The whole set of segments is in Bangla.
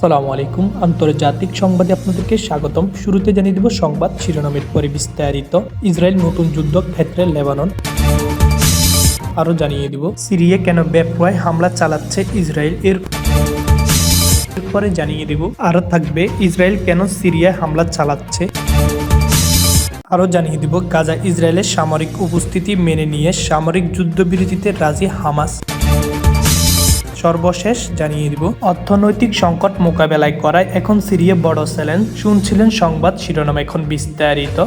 সালামু আলাইকুম। আন্তর্জাতিক সংবাদে আপনাদেরকে স্বাগতম। শুরুতে জানিয়ে দেব সংবাদ শিরোনামের পরে বিস্তারিত। ইসরায়েল নতুন যুদ্ধ ক্ষেত্রে লেবানন। আরও জানিয়ে দিব, সিরিয়া কেন ব্যাপক হামলা চালাচ্ছে ইসরায়েল? এর এরপরে জানিয়ে দেব, আরও থাকবে, ইসরায়েল কেন সিরিয়ায় হামলা চালাচ্ছে? আরও জানিয়ে দিব, গাজা ইসরায়েলের সামরিক উপস্থিতি মেনে নিয়ে সামরিক যুদ্ধবিরতিতে রাজি হামাস। সর্বশেষ জানিয়ে দিব। অর্থনৈতিক সংকট মোকাবেলায় করায় এখন সিরিয়া বড় চ্যালেঞ্জ, শুনছিলেন সংবাদ শিরোনাম এখন বিস্তারিত।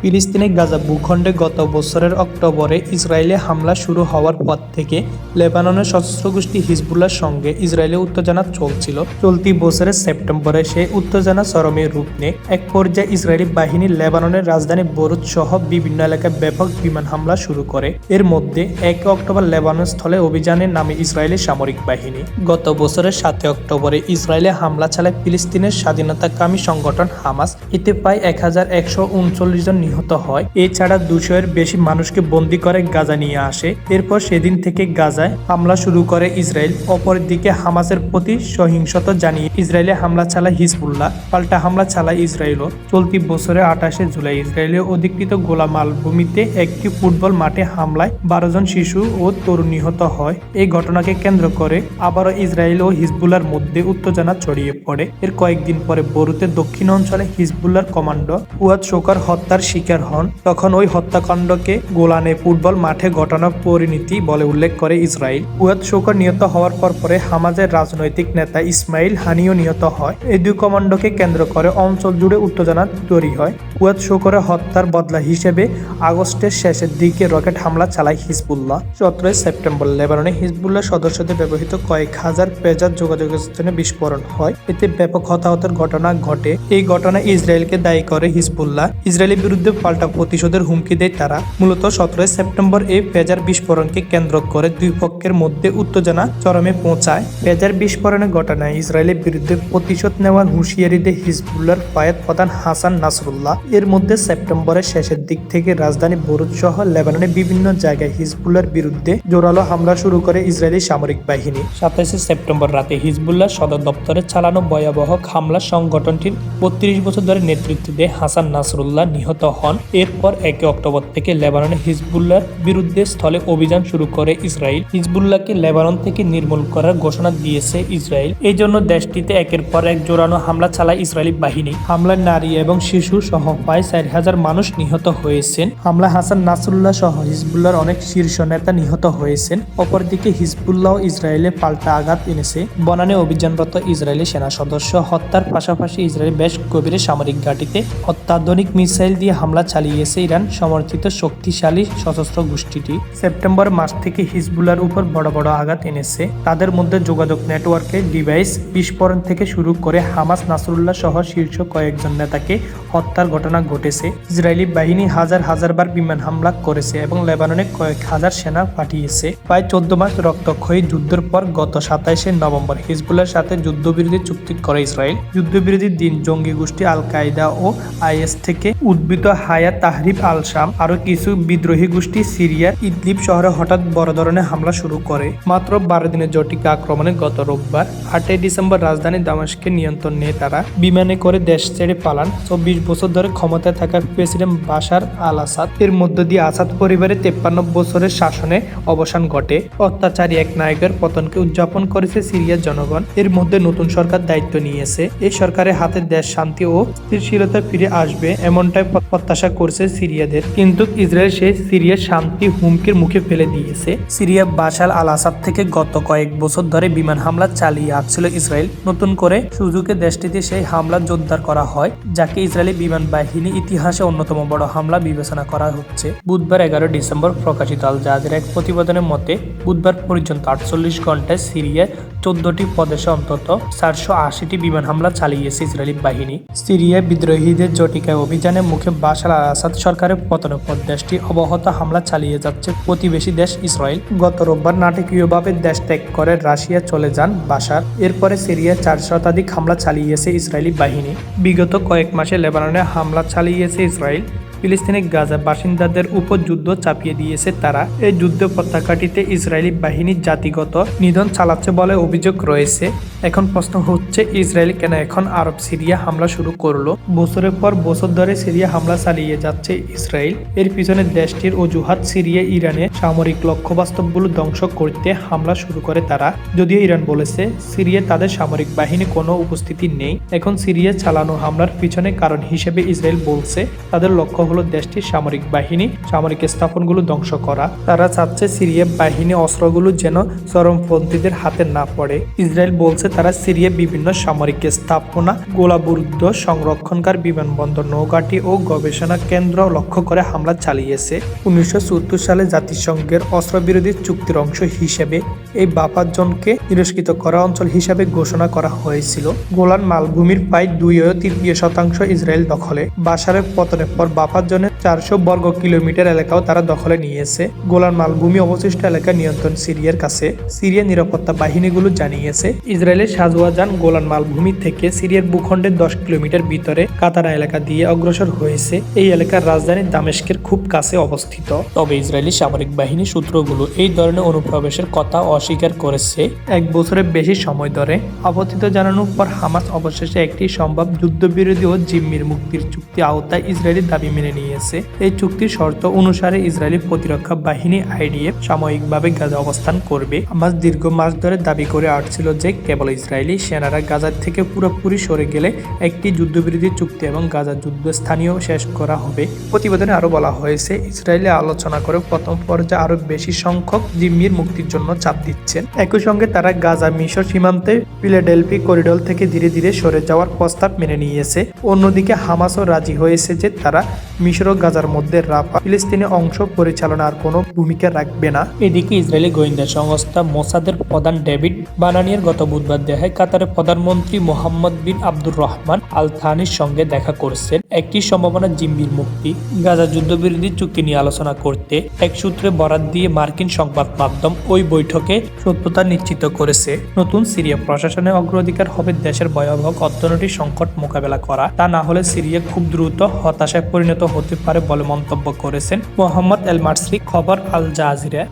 ফিলিস্তিনের গাজা ভূখণ্ডে গত বছরের অক্টোবরে ইসরায়েলে হামলা শুরু হওয়ার পর থেকে লেবাননের সশস্ত্র গোষ্ঠী হিজবুল্লার সঙ্গে ইসরায়েলে উত্তেজনা চলছিল। চলতি বছরের সেপ্টেম্বরে সেই উত্তেজনা চরমে রূপ নেয়। এক পর্যায়ে ইসরায়েলি বাহিনী লেবাননের রাজধানী বরুদ সহ বিভিন্ন এলাকায় ব্যাপক বিমান হামলা শুরু করে। এর মধ্যে এক অক্টোবর লেবানন স্থলে অভিযানের নামে ইসরায়েলি সামরিক বাহিনী। গত বছরের সাতই অক্টোবরে ইসরায়েলে হামলা চালায় ফিলিস্তিনের স্বাধীনতাকামী সংগঠন হামাস। এতে প্রায় এক হাজার একশো উনচল্লিশ জন নিহত হয়। এছাড়া দুশো এর বেশি মানুষকে বন্দী করে গাজা নিয়ে আসে। এরপর সেদিন থেকে গাজায় হামলা শুরু করে ইসরায়েল। অপরদিকে হামাসের প্রতি সহিংসতা জানিয়ে ইসরায়েলে হামলা চালায় হিজবুল্লাহ। পাল্টা হামলা চালায় ইসরায়েলও। চলতি বছরের আঠাশে জুলাই ইসরায়েলের অধিকৃত গোলা মালভূমিতে একটি ফুটবল মাঠে হামলায় বারো জন শিশু ও তরুণ নিহত হয়। এই ঘটনাকে কেন্দ্র করে আবারও ইসরায়েল ও হিজবুল্লার মধ্যে উত্তেজনা ছড়িয়ে পড়ে। এর কয়েকদিন পরে বরুতে দক্ষিণ অঞ্চলে হিজবুল্লার কমান্ডো ফুয়াদ শোকর হত্যার শিকার হন, তখন ওই হত্যাকাণ্ডকে গোলানে ফুটবল মাঠে ঘটনা পরিণতি বলে উল্লেখ করে ইসরায়েল। ফুয়াদ শোকর নিহত হওয়ার পর পরে হামাজের রাজনৈতিক নেতা ইসমাইল হানিও নিহত হয়। এই দুই কমান্ডোকে কেন্দ্র করে অঞ্চল জুড়ে উত্তেজনা তৈরি হয়। ফুয়াদ শোকরের হত্যার বদলা হিসেবে আগস্টের শেষের দিকে রকেট হামলা চালায় হিজবুল্লাহ। সতেরোই সেপ্টেম্বর লেবাননে হিজবুল্লাহ সদস্যদের ব্যবহৃত কয়েক হাজার পেজার যোগাযোগের স্থানে বিস্ফোরণ হয়। এতে ব্যাপক হতাহতের ঘটনা ঘটে। এই ঘটনা ইসরায়েলকে দায়ী করে হিজবুল্লাহ। ইসরায়েলের বিরুদ্ধে পাল্টা প্রতিশোধের হুমকি দেয় তারা। মূলত সতেরোই সেপ্টেম্বর এই পেজার বিস্ফোরণকে কেন্দ্র করে দুই পক্ষের মধ্যে উত্তেজনা চরমে পৌঁছায়। পেজার বিস্ফোরণের ঘটনায় ইসরায়েলের বিরুদ্ধে প্রতিশোধ নেওয়ার হুঁশিয়ারি দেয় হিজবুল্লার ফায়াদ প্রধান হাসান নাসরুল্লাহ। এর মধ্যে সেপ্টেম্বরের শেষের দিক থেকে রাজধানী বরুদ সহ লেবাননের বিভিন্ন জায়গায় হিজবুল্লার বিরুদ্ধে জোরালো হামলা শুরু করে ইসরায়েলি সামরিক বাহিনী। সাতাশে সেপ্টেম্বর রাতে হিজবুল্লাহ সদর দপ্তরে চালানো ভয়াবহ হামলা সংগঠনটির বত্রিশ বছর ধরে নেতৃত্ব দিয়ে হাসান নাসরুল্লাহ নিহত হন। এরপর একে অক্টোবর থেকে লেবাননে হিজবুল্লাহর বিরুদ্ধে স্থলে অভিযান শুরু করে ইসরায়েল হিজবুল্লাহকে লেবানন থেকে নির্মূল করার ঘোষণা দিয়েছে ইসরায়েল এই জন্য দেশটিতে একের পর এক জোরানো হামলা চালায় ইসরায়েলি বাহিনী। হামলায় নারী এবং শিশু সহ প্রায় চার হাজার মানুষ নিহত হয়েছেন। হামলা হাসান নাসরুল্লাহ সহ হিজবুল্লাহর অনেক শীর্ষ নেতা নিহত হয়েছেন। অপরদিকে হিজবুল্লাহ ইসরায়েলে পাল্টা আঘাত এনেছে। বনানে অভিযানরত ইসরায়েলি সেনা সদস্য হত্যার পাশাপাশি ইসরায়েল বেশ গভীরে সামরিক ঘাঁটিতে অত্যাধুনিক মিসাইল দিয়ে হামলা চালিয়েছে ইরান সমর্থিত শক্তিশালী সশস্ত্র গোষ্ঠীটি। সেপ্টেম্বর মাস থেকে হিজবুল্লার উপর বড় বড় আঘাত এনেছে। তাদের মধ্যে যোগাযোগ নেটওয়ার্কে ডিভাইস, বিস্ফোরণ থেকে শুরু করে হামাস নাসরুল্লাহ সহ শীর্ষ কয়েকজন নেতাকে হত্যার ঘটনা ঘটেছে। ইসরায়েলি বাহিনী হাজার হাজার বার বিমান হামলা করেছে এবং লেবাননে কয়েক হাজার সেনা পাঠিয়েছে। প্রায় চোদ্দ মাস রক্তক্ষয়ী যুদ্ধের পর গত সাতাইশে নভেম্বর হিজবুল্লার সাথে যুদ্ধবিরতি চুক্তি করে ইসরায়েল। যুদ্ধবিরতির দিন জঙ্গি গোষ্ঠী আল কায়দা ও আইএস থেকে উদ্ভূত হায়া তাহরিব আল শাম আরও কিছু বিদ্রোহী গোষ্ঠী সিরিয়ার ইদলিব শহরে হঠাৎ বড় ধরনের হামলা শুরু করে। মাত্র বারো দিনের জটিক আক্রমণে গত রোববার আটই ডিসেম্বর রাজধানী দামাস্কের নিয়ন্ত্রণ নিয়ে তারা বিমানে করে দেশ ছেড়ে পালান। চব্বিশ বছর ধরে ক্ষমতায় থাকা প্রেসিডেন্ট বাশার আল আসাদ এর মধ্য দিয়ে আসাদ পরিবারের তেপ্পান্ন বছরের শাসনে অবসান ঘটে। অত্যাচারী এক নায়কের পতনকে উদযাপন করেছে সিরিয়ার জনগণ। এর মধ্যে নতুন সরকার দায়িত্ব নিয়েছে। এই সরকারের হাতে দেশ শান্তি ও স্থিরশীলতা ফিরে আসবে এমনটাই প্রত্যাশা করছে সিরিয়াদের। কিন্তু ইসরায়েল সে সিরিয়ার শান্তি হুমকির মুখে ফেলে দিয়েছে। সিরিয়া বাশাল আল আসাদ থেকে গত কয়েক বছর ধরে বিমান হামলা চালিয়ে আসছিল ইসরায়েল। নতুন করে সুযোগে দেশটিতে সেই হামলা জোরদার করা হয়, যাকে ইসরায়েলি বিমান বাহিনী ইতিহাসে অন্যতম বড় হামলা বিবেচনা করা হচ্ছে। বুধবার এগারো ডিসেম্বর প্রকাশিত আল জাহাজের এক প্রতিবেদনের মতে, বুধবার পর্যন্ত আটচল্লিশ ঘন্টায় সিরিয়ায় চোদ্দটি প্রদেশে অন্তত চারশো আশিটি বিমান হামলা চালিয়েছে ইসরায়েলি বাহিনী। সিরিয়া বিদ্রোহীদের জটিকায় অভিযানের মুখে বাশার আল আসাদ সরকারের পতনের পর দেশটি অবহত হামলা চালিয়ে যাচ্ছে প্রতিবেশী দেশ ইসরায়েল। গত রোববার নাটকীয়ভাবে দেশ ত্যাগ করে রাশিয়া চলে যান বাশার। এরপরে সিরিয়ায় চার শতাধিক হামলা চালিয়েছে ইসরায়েলি বাহিনী। বিগত কয়েক মাসে লেবাননে হামলা চালিয়েছে ইসরায়েল। ফিলিস্তিনি গাজা বাসিন্দাদের উপর যুদ্ধ চাপিয়ে দিয়েছে তারা। এই যুদ্ধ পতাকাটিতে ইসরায়েলি বাহিনী জাতিগত নিধন চালাচ্ছে বলে অভিযোগ রয়েছে। এখন প্রশ্ন হচ্ছে, ইসরায়েল কেন এখন আরব সিরিয়া হামলা শুরু করল? বছরের পর বছর ধরে সিরিয়া হামলা চালিয়ে যাচ্ছে ইসরায়েল। এর পিছনে দেশটির অজুহাত সিরিয়া, ইরানে সামরিক লক্ষ্য বাস্তবগুলো ধ্বংস করতে হামলা শুরু করে তারা। যদিও ইরান বলেছে সিরিয়া তাদের সামরিক বাহিনী কোনো উপস্থিতি নেই। এখন সিরিয়া চালানো হামলার পিছনে কারণ হিসেবে ইসরায়েল বলছে, তাদের লক্ষ্য হলো দেশটির সামরিক বাহিনী, সামরিক স্থাপনগুলো ধ্বংস করা। তারা চাচ্ছে সিরিয়া বাহিনী অস্ত্রগুলো যেন চরমপন্থীদের হাতে না পড়ে। ইসরায়েল বলছে তারা সিরিয়া বিভিন্ন সামরিক স্থাপনা, গোলাবরুদ্ধ সংরক্ষণকার বিমানবন্দর নৌঘাটি ও গবেষণা কেন্দ্র লক্ষ্য করে হামলা চালিয়েছে। উনিশশো সত্তর সালে জাতিসংঘের অস্ত্রবিরোধী চুক্তির অংশ হিসেবে এই বাপাত জনকে নিরস্কৃত করা অঞ্চল হিসাবে ঘোষণা করা হয়েছিল। গোলান মালভূমির প্রায় দুই ও তৃতীয় শতাংশ ইসরায়েল দখলে। বাসারের পতনের পর বাপাত জনের চারশো বর্গ কিলোমিটার এলাকাও তারা দখলে নিয়েছে। গোলান মালভূমি অবশিষ্ট এলাকা নিয়ন্ত্রণ সিরিয়ার কাছে সিরিয়া নিরাপত্তা বাহিনীগুলো জানিয়েছে। ইসরায়েলের সাজওয়াজান গোলান মালভূমি থেকে সিরিয়ার ভূখণ্ডের দশ কিলোমিটার ভিতরে কাতারা এলাকা দিয়ে অগ্রসর হয়েছে। এই এলাকার রাজধানী দামেস্কের খুব কাছে অবস্থিত। তবে ইসরায়েলি সামরিক বাহিনী সূত্রগুলো এই ধরনের অনুপ্রবেশের কথা অস্বীকার করেছে। এক বছরের বেশি সময় ধরে অবস্থিত জানানোর পর হামাস অবশেষে একটি সম্ভব যুদ্ধবিরোধী ও জিম্মির মুক্তির চুক্তি আওতায় ইসরায়েলের দাবি মেনে নিয়েছে। এই চুক্তির শর্ত অনুসারে ইসরায়েলি প্রতিরক্ষা বাহিনী আইডিএফ সাময়িকভাবে গাজা অবস্থান করবে। হামাস দীর্ঘ মাস ধরে দাবি করে আসছিল যে কেবল ইসরায়েলি সেনারা গাজার থেকে পুরোপুরি সরে গেলে একটি যুদ্ধবিরোধী চুক্তি এবং গাজা যুদ্ধ স্থানীয় শেষ করা হবে। প্রতিবেদনে আরও বলা হয়েছে, ইসরায়েলে আলোচনা করে প্রথম পর্যায়ে আরও বেশি সংখ্যক জিম্মির মুক্তির জন্য চাপ দিচ্ছেন। একই সঙ্গে তারা গাজা মিশর সীমান্তে ফিলাডেলফি করিডোর থেকে ধীরে ধীরে সরে যাওয়ার প্রস্তাব মেনে নিয়েছে। অন্যদিকে হামাসও রাজি হয়েছে যে তারা মিশর গাজার মধ্যে রাফা ফিলিস্তিনি অংশ পরিচালনার কোনো ভূমিকা রাখবে না। এদিকে ইসরায়েলি গোয়েন্দা সংস্থা মোসাদের প্রধান ডেভিড বানানিয়ার গত বুধবার দেখায় কাতারের প্রধানমন্ত্রী মোহাম্মদ বিন আব্দুর রহমান আল থানির সঙ্গে দেখা করছেন। একটি সম্ভাবনা জিম্মির মুক্তি। গাজা যুদ্ধবিরোধী চুক্তি নিয়ে আলোচনা করতে এক সূত্রে বরাত দিয়ে মার্কিন সংবাদ মাধ্যম ওই বৈঠকে সত্যতা নিশ্চিত করেছে। নতুন সিরিয়া প্রশাসনের অগ্রাধিকার হবে দেশের ভয়াবহ অর্থনৈতিক সংকট মোকাবেলা করা। তা না হলে সিরিয়া খুব দ্রুত হতাশায় পরিণত হতে পারে বলে মন্তব্য করেছেন মোহাম্মদ এল মার্সি খবর আল জাজিরা।